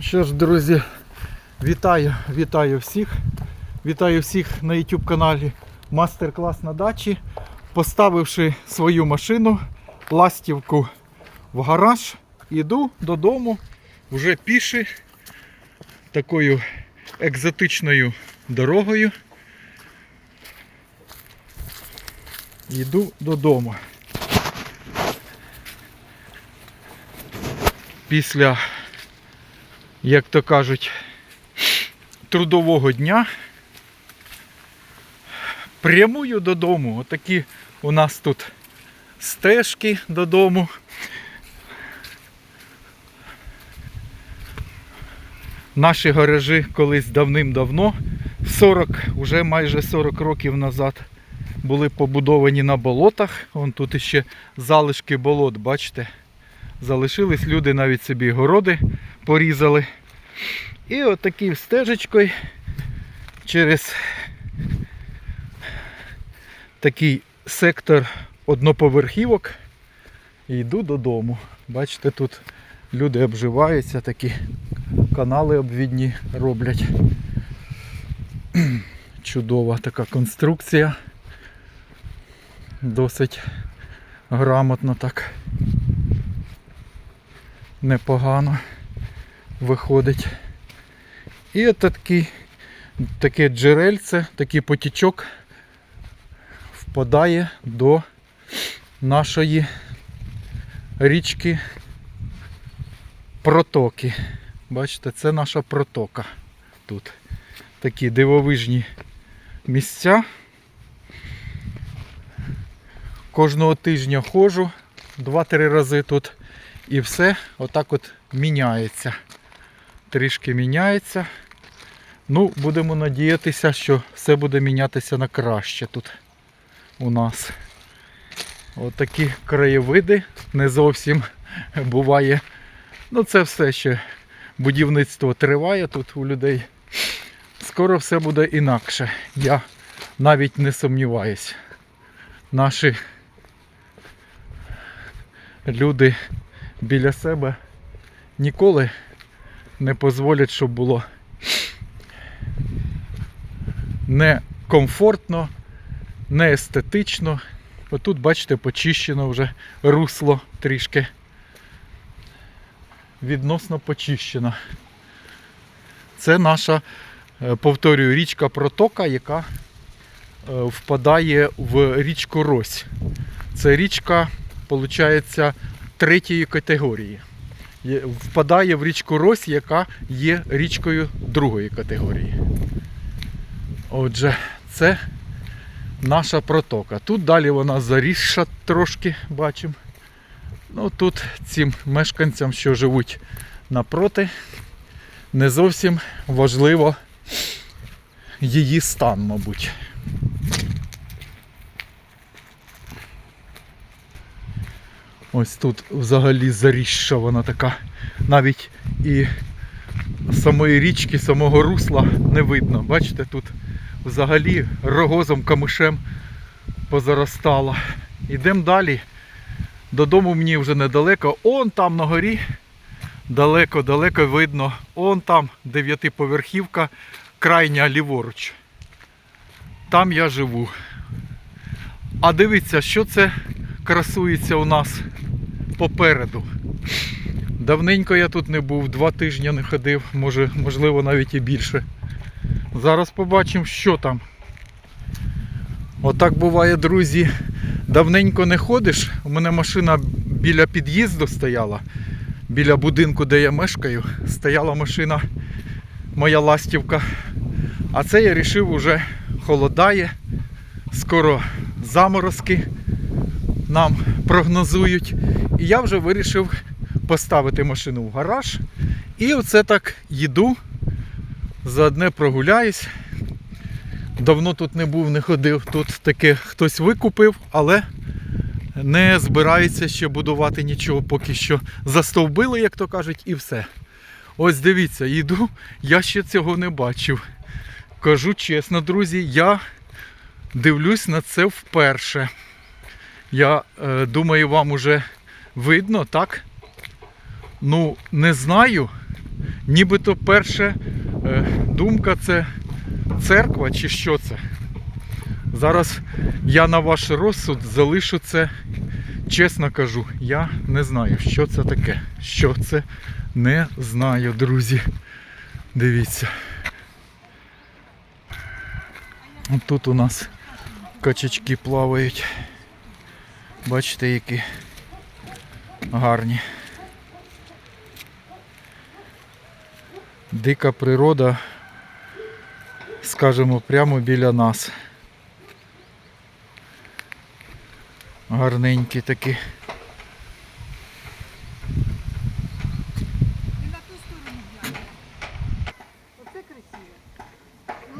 Що ж, друзі, вітаю, вітаю всіх. Вітаю всіх на YouTube каналі Мастер-клас на дачі. Поставивши свою машину, ластівку в гараж, іду додому вже піши такою екзотичною дорогою. Йду додому. Після як то кажуть, трудового дня. Прямую додому. Отакі у нас тут стежки додому. Наші гаражі колись давним-давно, 40, вже майже 40 років назад, були побудовані на болотах. Вон тут ще залишки болот, бачите? Залишились люди навіть собі городи порізали. І от таким стежечкою через такий сектор одноповерхівок йду додому. Бачите, тут люди обживаються, такі канали обвідні роблять. Чудова така конструкція. Досить грамотно так непогано виходить. І от такий, таке джерельце, такий потічок впадає до нашої річки протоки. Бачите, це наша протока тут. Такі дивовижні місця. Кожного тижня ходжу, 2-3 рази тут і все отак от міняється. Трішки міняється. Ну, будемо надіятися, що все буде мінятися на краще тут у нас. Отакі краєвиди не зовсім буває. Ну це все ще будівництво триває тут у людей. Скоро все буде інакше. Я навіть не сумніваюсь. Наші люди біля себе ніколи не дозволять, щоб було не комфортно, не естетично. Отут, бачите, почищено вже русло трішки. Відносно почищено. Це наша, е, повторюю, річка Протока, яка е, впадає в річку Рось. Це річка, виходить, третьої категорії. Впадає в річку Рось, яка є річкою другої категорії. Отже, це наша протока. Тут далі вона зарісша трошки, бачимо. Ну тут цим мешканцям, що живуть напроти, не зовсім важливо її стан, мабуть. Ось тут взагалі заріжша вона така. Навіть і самої річки, самого русла не видно. Бачите, тут взагалі рогозом камишем позаростала. Йдемо далі. Додому мені вже недалеко. Он там на горі. Далеко-далеко видно. Он там дев'ятиповерхівка, крайня ліворуч. Там я живу. А дивіться, що це красується у нас попереду. Давненько я тут не був, два тижні не ходив, може, можливо навіть і більше. Зараз побачимо, що там. Отак буває, друзі. Давненько не ходиш. У мене машина біля під'їзду стояла, біля будинку, де я мешкаю, стояла машина, моя ластівка. А це я вирішив уже холодає. Скоро заморозки нам прогнозують. І я вже вирішив поставити машину в гараж. І оце так їду. Заодне прогуляюсь. Давно тут не був, не ходив. Тут таке хтось викупив, але не збирається ще будувати нічого поки що. Застовбили, як то кажуть, і все. Ось дивіться, йду, я ще цього не бачив. Кажу чесно, друзі, я дивлюсь на це вперше. Я е, думаю, вам уже видно, так? Ну, не знаю. Нібито перша е, думка це церква чи що це. Зараз я на ваш розсуд залишу це, чесно кажу, я не знаю, що це таке. Що це не знаю, друзі. Дивіться. Тут у нас качачки плавають. Бачите, які гарні. Дика природа, скажімо, прямо біля нас. Гарненькі такі.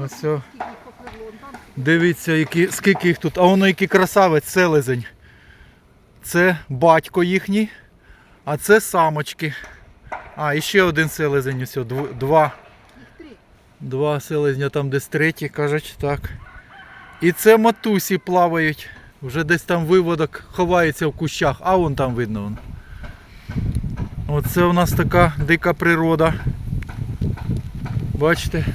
Ось. Дивіться, які, скільки їх тут. А воно який красавець, селезень. Це батько їхній, а це самочки. А, і ще один селезень, ось, два. Два селезня, там десь третій, кажуть, так. І це матусі плавають. Вже десь там виводок ховається в кущах, а вон там видно. Вон. Оце у нас така дика природа. Бачите?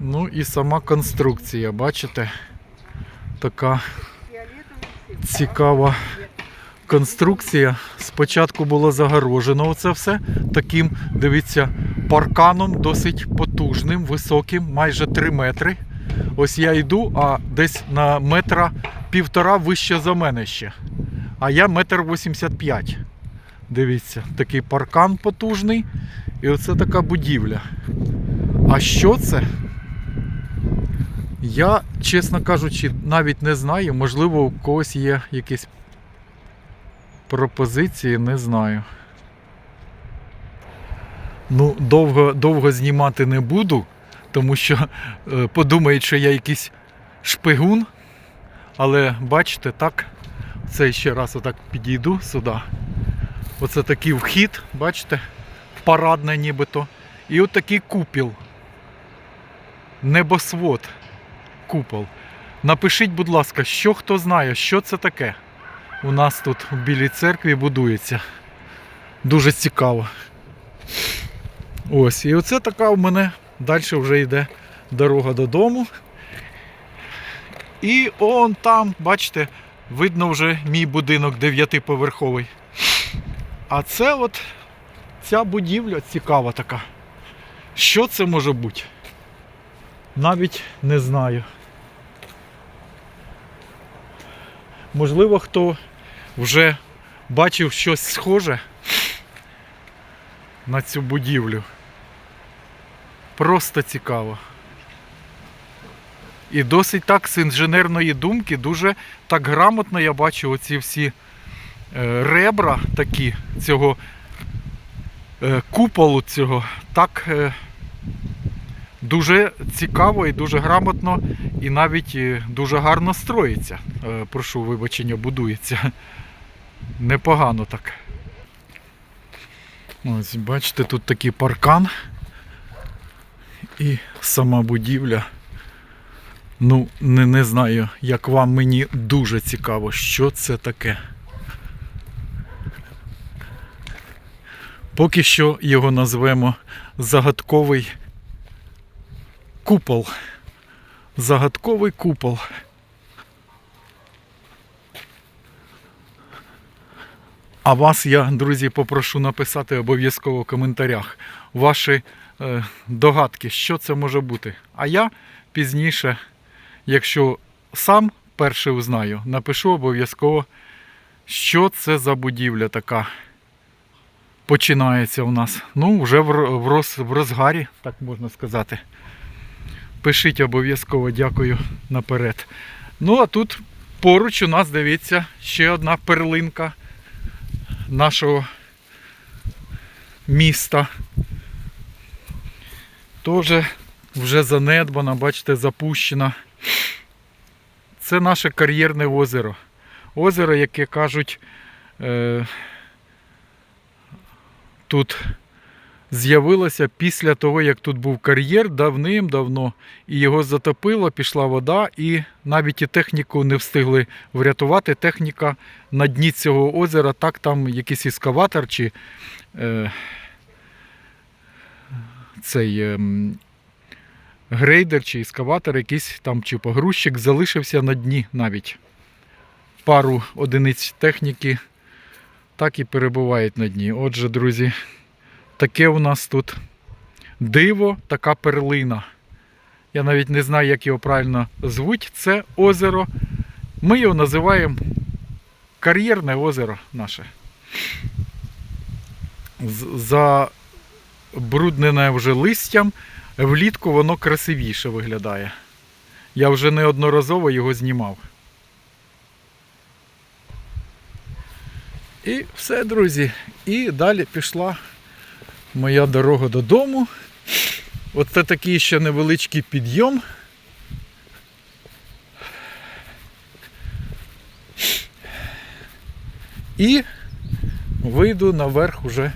Ну і сама конструкція, бачите? Така. Цікава конструкція. Спочатку було загорожено оце все таким, дивіться, парканом досить потужним, високим, майже 3 метри. Ось я йду, а десь на метра півтора вище за мене ще. А я метр 85. Дивіться, такий паркан потужний. І оце така будівля. А що це? Я, чесно кажучи, навіть не знаю. Можливо, у когось є якісь пропозиції, не знаю. Ну, довго, довго знімати не буду, тому що е, подумають, що я якийсь шпигун. Але бачите, так, це ще раз отак підійду сюди. Оце такий вхід, бачите, парадне нібито. І от такий купіл. Небосвод. Купол. Напишіть, будь ласка, що хто знає, що це таке. У нас тут в Білій церкві будується. Дуже цікаво. Ось, і оце така у мене далі вже йде дорога додому. І он там, бачите, видно вже мій будинок дев'ятиповерховий. А це от ця будівля цікава така. Що це може бути? Навіть не знаю. Можливо, хто вже бачив щось схоже на цю будівлю. Просто цікаво. І досить так з інженерної думки, дуже так грамотно я бачу оці всі е, ребра такі цього е, куполу цього. Так е, дуже цікаво і дуже грамотно, і навіть е, дуже гарно строїться. Е, прошу вибачення, будується. Непогано так. Ось, бачите, тут такий паркан і сама будівля. Ну, не, не знаю, як вам мені дуже цікаво, що це таке. Поки що його назвемо загадковий купол. Загадковий купол. А вас я, друзі, попрошу написати обов'язково в коментарях ваші е, догадки, що це може бути. А я пізніше, якщо сам перший узнаю, напишу обов'язково, що це за будівля така починається у нас. Ну, вже в, роз, в розгарі, так можна сказати. Пишіть обов'язково, дякую наперед. Ну, а тут поруч у нас, дивіться, ще одна перлинка нашого міста. Теж вже занедбана, бачите, запущена. Це наше кар'єрне озеро. Озеро, яке кажуть, е, тут з'явилося після того, як тут був кар'єр давним-давно, і його затопило, пішла вода, і навіть і техніку не встигли врятувати. Техніка на дні цього озера, так там якийсь іскаватор чи е, цей ем, грейдер чи іскаватор, якийсь там чи погрузчик залишився на дні навіть. Пару одиниць техніки так і перебувають на дні. Отже, друзі, таке у нас тут диво, така перлина. Я навіть не знаю, як його правильно звуть. Це озеро. Ми його називаємо кар'єрне озеро наше. Забруднене вже листям, влітку воно красивіше виглядає. Я вже неодноразово його знімав. І все, друзі. І далі пішла моя дорога додому. Оце такий ще невеличкий підйом. І вийду наверх уже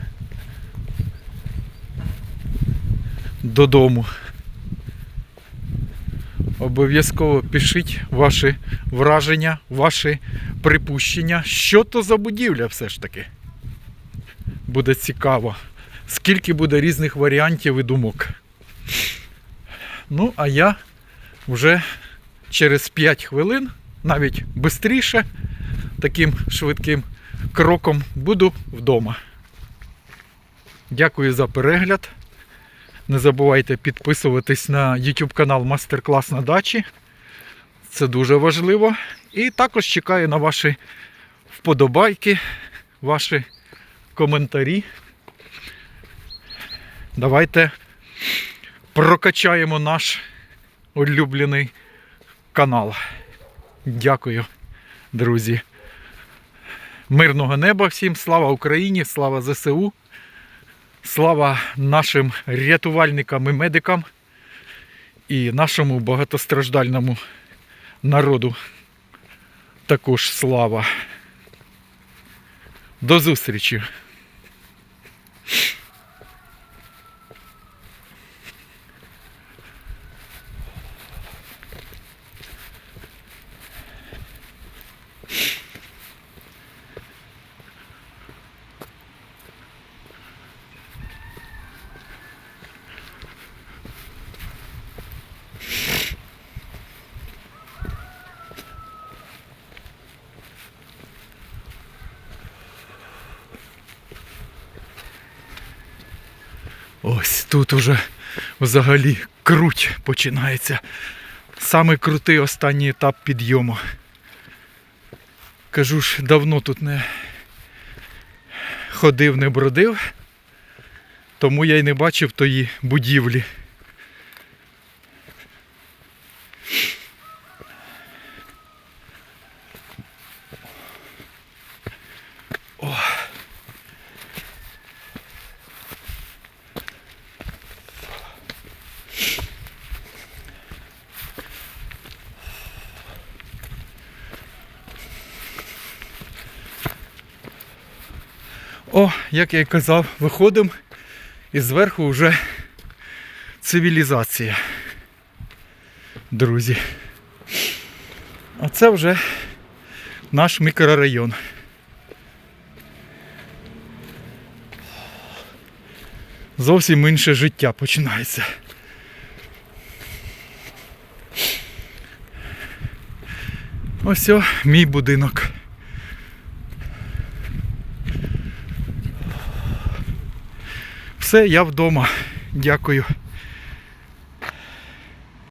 додому. Обов'язково пишіть ваші враження, ваші припущення. Що то за будівля все ж таки? Буде цікаво. Скільки буде різних варіантів і думок. Ну, а я вже через 5 хвилин, навіть швидше, таким швидким кроком буду вдома. Дякую за перегляд. Не забувайте підписуватись на YouTube канал Мастер Клас на дачі. Це дуже важливо. І також чекаю на ваші вподобайки, ваші коментарі. Давайте прокачаємо наш улюблений канал. Дякую, друзі. Мирного неба всім, слава Україні, слава ЗСУ. Слава нашим рятувальникам і медикам і нашому багатостраждальному народу. Також слава. До зустрічі! Ось тут уже взагалі круть починається. Саме крутий останній етап підйому. Кажу ж, давно тут не ходив, не бродив, тому я й не бачив тої будівлі. О, як я й казав, виходимо і зверху вже цивілізація. Друзі. А це вже наш мікрорайон. Зовсім інше життя починається. Ось о, мій будинок. Все, я вдома. Дякую.